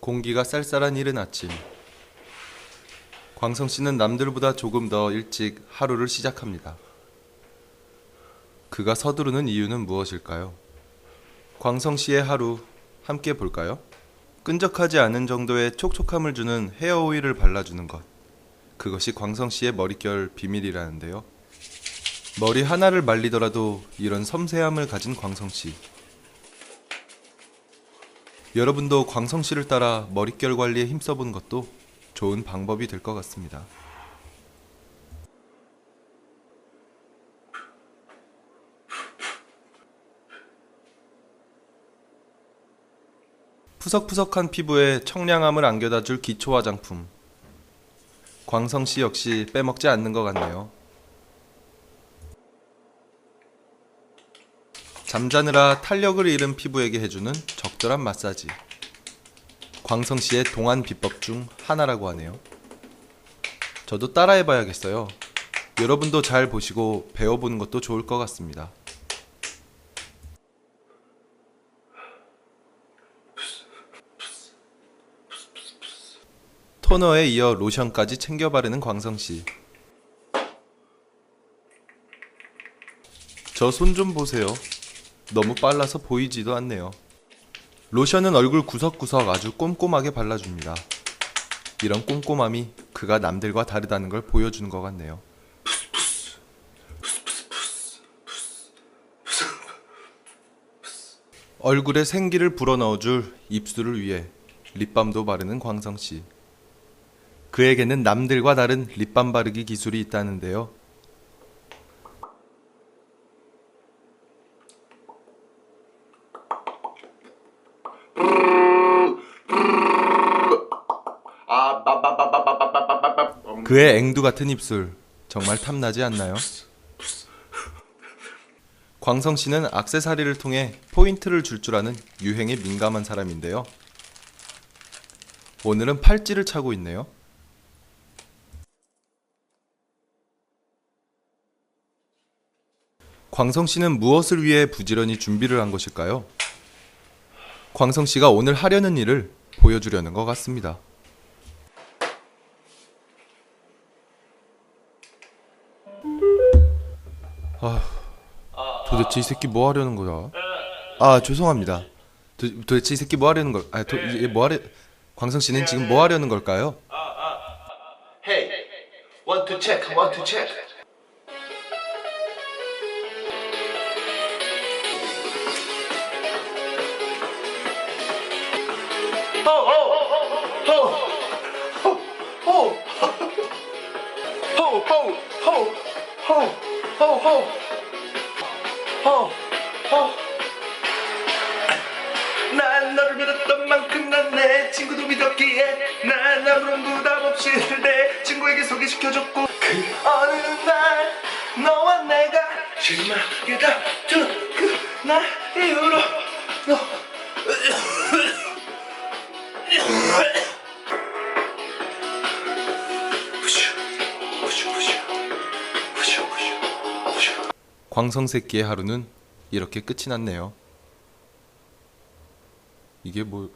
공기가 쌀쌀한 이른 아침. 광성 씨는 남들보다 조금 더 일찍 하루를 시작합니다. 그가 서두르는 이유는 무엇일까요? 광성 씨의 하루 함께 볼까요? 끈적하지 않은 정도의 촉촉함을 주는 헤어 오일을 발라주는 것. 그것이 광성 씨의 머릿결 비밀이라는데요. 머리 하나를 말리더라도 이런 섬세함을 가진 광성 씨. 여러분도 광성 씨를 따라 머릿결 관리에 힘써보는 것도 좋은 방법이 될 것 같습니다. 푸석푸석한 피부에 청량함을 안겨다 줄 기초 화장품. 광성 씨 역시 빼먹지 않는 것 같네요. 잠자느라 탄력을 잃은 피부에게 해주는 적 절한 마사지. 광성 씨의 동안 비법 중 하나라고 하네요. 저도 따라해봐야겠어요. 여러분도 잘 보시고 배워보는 것도 좋을 것 같습니다. 토너에 이어 로션까지 챙겨 바르는 광성 씨. 저 손 좀 보세요. 너무 빨라서 보이지도 않네요. 로션은 얼굴 구석구석 아주 꼼꼼하게 발라줍니다. 이런 꼼꼼함이 그가 남들과 다르다는 걸 보여주는 것 같네요. 얼굴에 생기를 불어넣어줄 입술을 위해 립밤도 바르는 광성 씨. 그에게는 남들과 다른 립밤 바르기 기술이 있다는데요. 그의 앵두 같은 입술 정말 탐나지 않나요? 광성 씨는 악세사리를 통해 포인트를 줄줄 아는 유행에 민감한 사람인데요. 오늘은 팔찌를 차고 있네요. 광성 씨는 무엇을 위해 부지런히 준비를 한 것일까요? 광성 씨가 오늘 하려는 일을 보여주려는 것 같습니다. 도대체 이 새끼 뭐 하려는 거야? 아 죄송합니다. 도, 도대체 이 새끼 뭐 하려는 걸? 아, 도, 이뭐 하려? 광성 씨는 지금 뭐 하려는 걸까요? Hey, one to check, one to check. 호, 호, 호, 호, 호, 호, 호, 호, 호, 호, 호, 호. 난 너를 믿었던 만큼 난 내 친구도 믿었기에 난 아무런 부담 없이 내 친구에게 소개시켜줬고 그 어느 날 너와 내가 실망하게 다툰 그날 이후로 너 광성 새끼의 하루는 이렇게 끝이 났네요. 이게 뭐